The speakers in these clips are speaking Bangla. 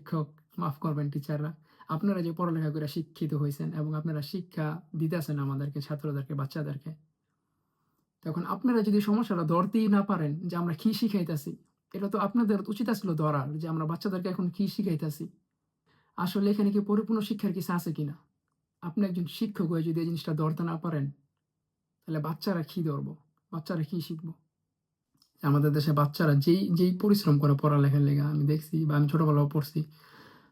শিক্ষক মাফ করবেন টিচাররা আপনারা যে পড়ালেখা করে শিক্ষিত হয়েছেন এবং আপনারা শিক্ষা দিতেছেন আমাদেরকে, ছাত্রদেরকে, বাচ্চাদেরকে, তখন আপনারা যদি সমস্যাটা ধরতেই না পারেন যে আমরা কি শিখাইতেছি, এটা তো আপনাদের উচিত আসলো ধরার যে আমরা বাচ্চাদেরকে এখন কি শিখাইতেছি। আসলে এখানে কি পরিপূর্ণ শিক্ষার কিছু আছে কিনা? আপনি একজন শিক্ষক হয়ে যদি এই জিনিসটা ধরতে না পারেন, তাহলে বাচ্চারা কি ধরবো? বাচ্চারা কি শিখব? আমাদের দেশে বাচ্চারা যেই যেই পরিশ্রম করে পড়ালেখার লেগে আমি দেখছি বা আমি ছোটবেলাও পড়ছি,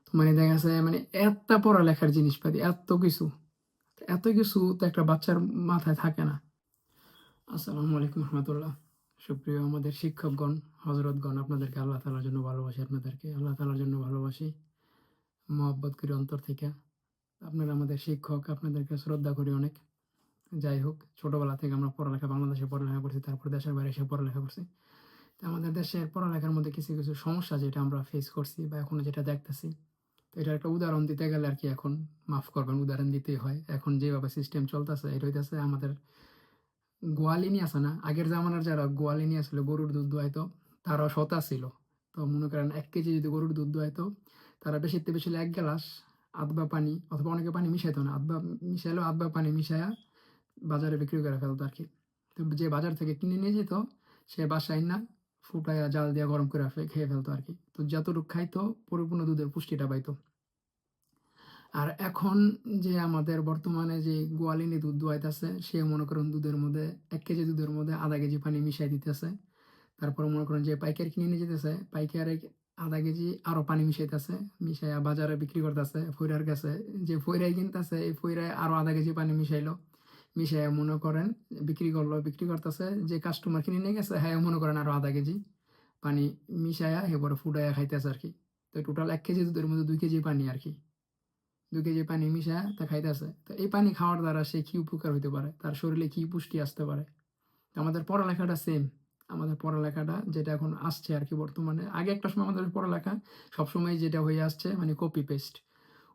তো মানে দেখা যাচ্ছে মানে এত পড়ালেখার জিনিসপাতি এত কিছু এত কিছু তো একটা বাচ্চার মাথায় থাকে না। আসসালামু আলাইকুম রহমতুল্লাহ। সুপ্রিয় আমাদের শিক্ষকগণ হজরতগণ আপনাদেরকে আল্লাহ তালার জন্য ভালোবাসি, আপনাদেরকে আল্লাহ তালার জন্য ভালোবাসি। মহব্বত করি অন্তর থেকে। আপনারা আমাদের শিক্ষক, আপনাদেরকে শ্রদ্ধা করি অনেক। যাই হোক ছোটবেলা থেকে আমরা পড়ালেখা, বাংলাদেশে পড়ালেখা করছি, তারপর দেশের বাইরে এসে পড়ালেখা করছি। তো আমাদের দেশের পড়ালেখার মধ্যে কিছু কিছু সমস্যা যেটা আমরা ফেস করছি বা এখনও যেটা দেখতেছি, তো এটা একটা উদাহরণ দিতে গেলে আর কি এখন মাফ করবেন, উদাহরণ দিতেই হয়। এখন যেভাবে সিস্টেম চলতেছে, এটা হইতেছে আমাদের গোয়ালিনী আছে না? আগের জামানার যারা গোয়ালিনী আসলে গরুর দুধ দোয়াইতো তারাও সতা ছিল। তো মনে করেন এক কেজি যদি গরুর দুধ দোয়াইতো, তারা বেশিতে বেশি এক গ্লাস আধবা পানি, অথবা অনেকে পানি মিশাইতো না, আধবা মিশাইলেও আধবা পানি মিশায়া বাজারে বিক্রি করে ফেলতো আর কি তো যে বাজার থেকে কিনে নিয়ে যেত, সে বাসায় না ফুটায়া জাল দিয়ে গরম করে খেয়ে ফেলতো আর কি তো যতটুকু খাইতো, পরিপূর্ণ দুধের পুষ্টিটা পাইতো। আর এখন যে আমাদের বর্তমানে যে গোয়ালিনী দুধ দোয়াইতেছে সে মনে করেন দুধের মধ্যে, এক কেজি দুধের মধ্যে আধা কেজি পানি মিশাই দিতেছে। তারপর মনে করেন যে পাইকার কিনে নিয়ে যেতেছে, পাইকারে আধা কেজি আরও পানি মিশাইতেছে, মিশাইয়া বাজারে বিক্রি করতেছে, ফইরার কাছে। যে ফইরাই কিনতেছে, এই ফইরায় আরও আধা কেজি পানি মিশাইলো। মিশাইয়া মনে করেন, বিক্রি করল, বিক্রি করতেছে, যে কাস্টমার কিনে নিয়ে গেছে হ্যাঁ মনে করেন আরও আধা কেজি পানি মিশাইয়া এবারে ফুটাইয়া খাইতেছে আর কি তো টোটাল এক কেজি দুধের মধ্যে দুই কেজি পানি আর কি দুই কেজি পানি মিশায় তা খাইতেছে। তো এই পানি খাওয়ার দ্বারা সে কি উপকার হতে পারে? তার শরীরে কি পুষ্টি আসতে পারে? আমাদের পড়ালেখাটা সেম আমাদের পড়ালেখাটা যেটা এখন আসছে আর কি বর্তমানে। আগে একটা সময় আমাদের পড়ালেখা সবসময় যেটা হয়ে আসছে মানে কপি পেস্ট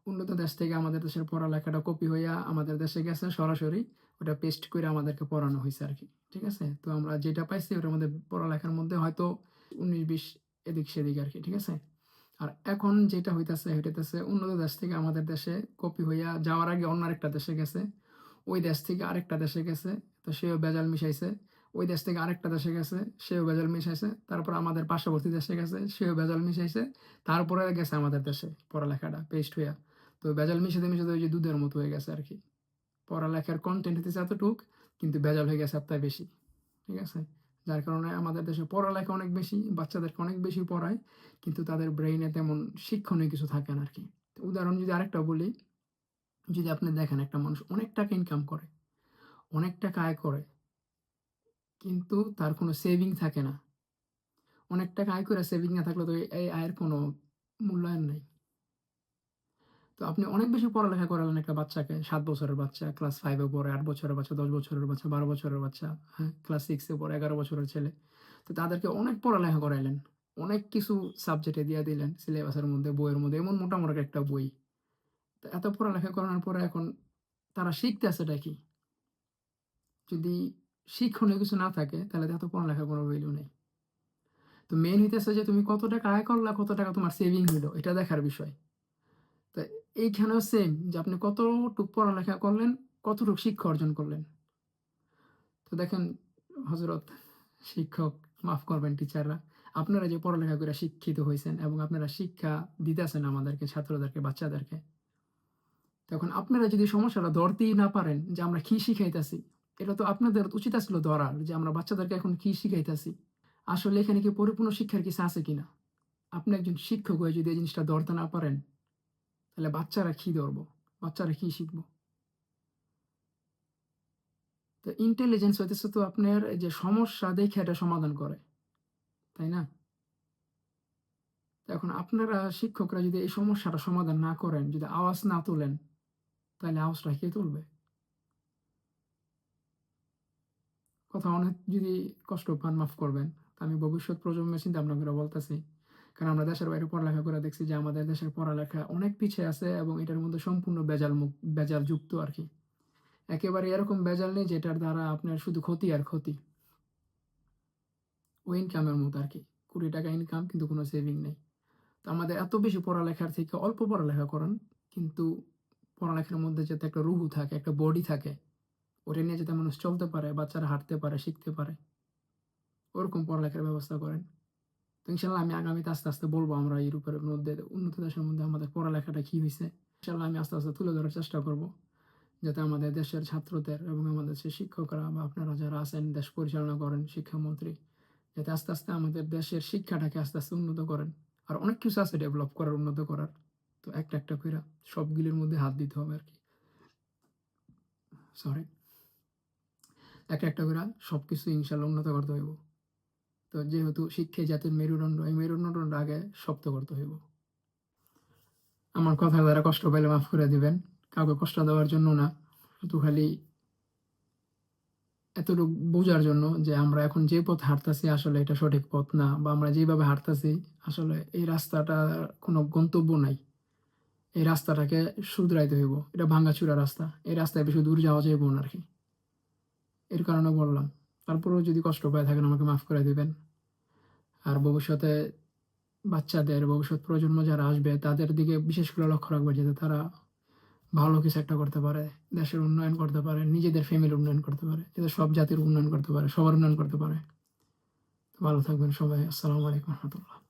উন্নত দেশ থেকে আমাদের দেশের পড়ালেখাটা কপি হইয়া আমাদের দেশে গেছে সরাসরি ওটা পেস্ট করে আমাদেরকে পড়ানো হয়েছে আর কি ঠিক আছে? তো আমরা যেটা পাইছি ওটার মধ্যে পড়ালেখার মধ্যে হয়তো উনিশ, বিশ এদিক সেদিক আর কি ঠিক আছে? আর এখন যেটা হইতাছে, হইতেছে উন্নত দেশ থেকে আমাদের দেশে কপি হইয়া যাওয়ার আগে অন্য আরেকটা দেশে গেছে। ওই দেশ থেকে আরেকটা দেশে গেছে, তো সেও বেজাল মিশাইছে। ওই দেশ থেকে আরেকটা দেশে গেছে, সেও বেজাল মিশাইছে। তারপর আমাদের পার্শ্ববর্তী দেশে গেছে, সেও বেজাল মিশাইছে। তারপরে গেছে আমাদের দেশে পড়ালেখাটা পেস্ট হইয়া। তো বেজাল মিশাতে মিশাতে ওই যে দুধের মতো হয়ে গেছে আর কি পড়ালেখার কন্টেন্ট হতেছে এতটুক, কিন্তু বেজাল হয়ে গেছে আপনার বেশি, ঠিক আছে? যার কারণে আমাদের দেশে পড়ালেখা অনেক বেশি, বাচ্চাদেরকে অনেক বেশি পড়ায়, কিন্তু তাদের ব্রেইনে তেমন শিক্ষণীয় কিছু থাকে না আর কি উদাহরণ যদি আরেকটা বলি, যদি আপনি দেখেন একটা মানুষ অনেক টাকা ইনকাম করে, অনেক টাকা আয় করে, কিন্তু তার কোনো সেভিং থাকে না, অনেক টাকা আয় করে সেভিং না থাকলে তো এই আয়ের কোনো মূল্যায়ন নাই। তো আপনি অনেক বেশি পড়ালেখা করালেন একটা বাচ্চাকে। সাত বছরের বাচ্চা ক্লাস ফাইভে পড়ে, আট বছরের বাচ্চা, দশ বছরের বাচ্চা, বারো বছরের বাচ্চা হ্যাঁ ক্লাস সিক্সে পড়ে, এগারো বছরের ছেলে। তো তাদেরকে অনেক পড়ালেখা করাইলেন, অনেক কিছু সাবজেক্টে দিয়ে দিলেন সিলেবাসের মধ্যে, বইয়ের মধ্যে, এমন মোটামুটি একটা বই। তো এত পড়ালেখা করানোর পরে এখন তারা শিখতে আছেটা কি? যদি শিক্ষণীয় কিছু না থাকে, তাহলে এত পড়ালেখা কোনো ভ্যালু নেই। তো মেন হইতেছে যে তুমি কত টাকা আয় করলা, কত টাকা তোমার সেভিং হইল, এটা দেখার বিষয়। এইখানেও সেম যে আপনি কতটুক পড়ালেখা করলেন, কতটুক শিক্ষা অর্জন করলেন। তো দেখেন হজরত শিক্ষক, মাফ করবেন টিচাররা আপনারা যে পড়ালেখা করে শিক্ষিত হয়েছেন এবং আপনারা শিক্ষা দিতেছেন আমাদেরকে, ছাত্রদেরকে, বাচ্চাদেরকে, তখন আপনারা যদি সমস্যাটা ধরতেই না পারেন যে আমরা কি শিখাইতেছি, এটা তো আপনাদের উচিত আসলো ধরার যে আমরা বাচ্চাদেরকে এখন কি শিখাইতেছি। আসলে এখানে কি পরিপূর্ণ শিক্ষার কিছু আছে কিনা? আপনি একজন শিক্ষক হয়ে যদি এই জিনিসটা ধরতে না পারেন তাহলে বাচ্চারা কি ধরবো? বাচ্চারা কি শিখব? তো ইন্টেলিজেন্স হইতেছে তো আপনার যে সমস্যা দেখে এটা সমাধান করে, তাই না? এখন আপনারা শিক্ষকরা যদি এই সমস্যাটা সমাধান না করেন, যদি আওয়াজ না তোলেন, তাহলে আওয়াজটা কে তুলবে? কথা অনেক যদি কষ্ট পান, মাফ করবেন। আমি ভবিষ্যৎ প্রজন্মের চিন্তা ভাবনা বলতেছি কারণ আমরা দেশের বাইরে পড়ালেখা করে দেখছি যে আমাদের দেশের পড়ালেখা অনেক পিছিয়ে আছে এবং এটার মধ্যে সম্পূর্ণ বেজাল মুখ, বেজাল যুক্ত আর কি। একেবারে এরকম বেজাল নেই যেটার দ্বারা আপনার শুধু ক্ষতি আর ক্ষতি। ও ইনকামের মতো আর কি। কুড়ি টাকা ইনকাম কিন্তু কোনো সেভিং নেই। তো আমাদের এত বেশি পড়ালেখার থেকে অল্প পড়ালেখা করেন, কিন্তু পড়ালেখার মধ্যে যাতে একটা রুহু থাকে, একটা বডি থাকে, ওটা নিয়ে যাতে মানুষ চলতে পারে, বাচ্চারা হাঁটতে পারে, শিখতে পারে, ওরকম পড়ালেখার ব্যবস্থা করেন। তো ইনশাল্লাহ আমি আগামীতে আস্তে আস্তে বলব আমরা ইউরোপের মধ্যে, উন্নত দেশের মধ্যে আমাদের পড়ালেখাটা কী হয়েছে ইনশাল্লাহ আমি আস্তে আস্তে তুলে ধরার চেষ্টা করব, যাতে আমাদের দেশের ছাত্রদের এবং আমাদের যে শিক্ষকরা বা আপনারা যারা আছেন, দেশ পরিচালনা করেন, শিক্ষামন্ত্রী, যাতে আস্তে আস্তে আমাদের দেশের শিক্ষাটাকে আস্তে আস্তে উন্নত করেন। আর অনেক কিছু আছে ডেভেলপ করার, উন্নত করার। তো একটা একটা করে সবগুলির মধ্যে হাত দিতে হবে আর কি সরি একটা একটা করে সব কিছু ইনশাল্লাহ উন্নত করতে হইব। তো যেহেতু শিক্ষাই জাতির মেরুদণ্ড, এই মেরুদণ্ড আগে শক্ত করতে হইব। আমার কথা দ্বারা কষ্ট পাইলে মাফ করে দিবেন, কাউকে কষ্ট দেওয়ার জন্য না শুধু খালি এতটুকু বোঝার জন্য যে আমরা এখন যে পথ হাঁটতেছি আসলে এটা সঠিক পথ না, বা আমরা যেভাবে হাঁটতেছি আসলে এই রাস্তাটা কোনো গন্তব্য নাই। এই রাস্তাটাকে শুধরাইতে হইব, এটা ভাঙ্গাচুরা রাস্তা, এই রাস্তায় বেশি দূর যাওয়া যাইব না আর কি। এর কারণে বললাম, তারপরেও যদি কষ্ট পায় থাকেন আমাকে মাফ করে দিবেন। আর ভবিষ্যতে বাচ্চাদের, ভবিষ্যৎ প্রজন্ম যারা আসবে, তাদের দিকে বিশেষ করে লক্ষ্য রাখবে যাতে তারা ভালো কিছু একটা করতে পারে, দেশের উন্নয়ন করতে পারে, নিজেদের ফ্যামিলির উন্নয়ন করতে পারে, যাতে সব জাতির উন্নয়ন করতে পারে, সবার উন্নয়ন করতে পারে। ভালো থাকবেন সবাই। আসসালামু আলাইকুম রহমতুল্লাহ।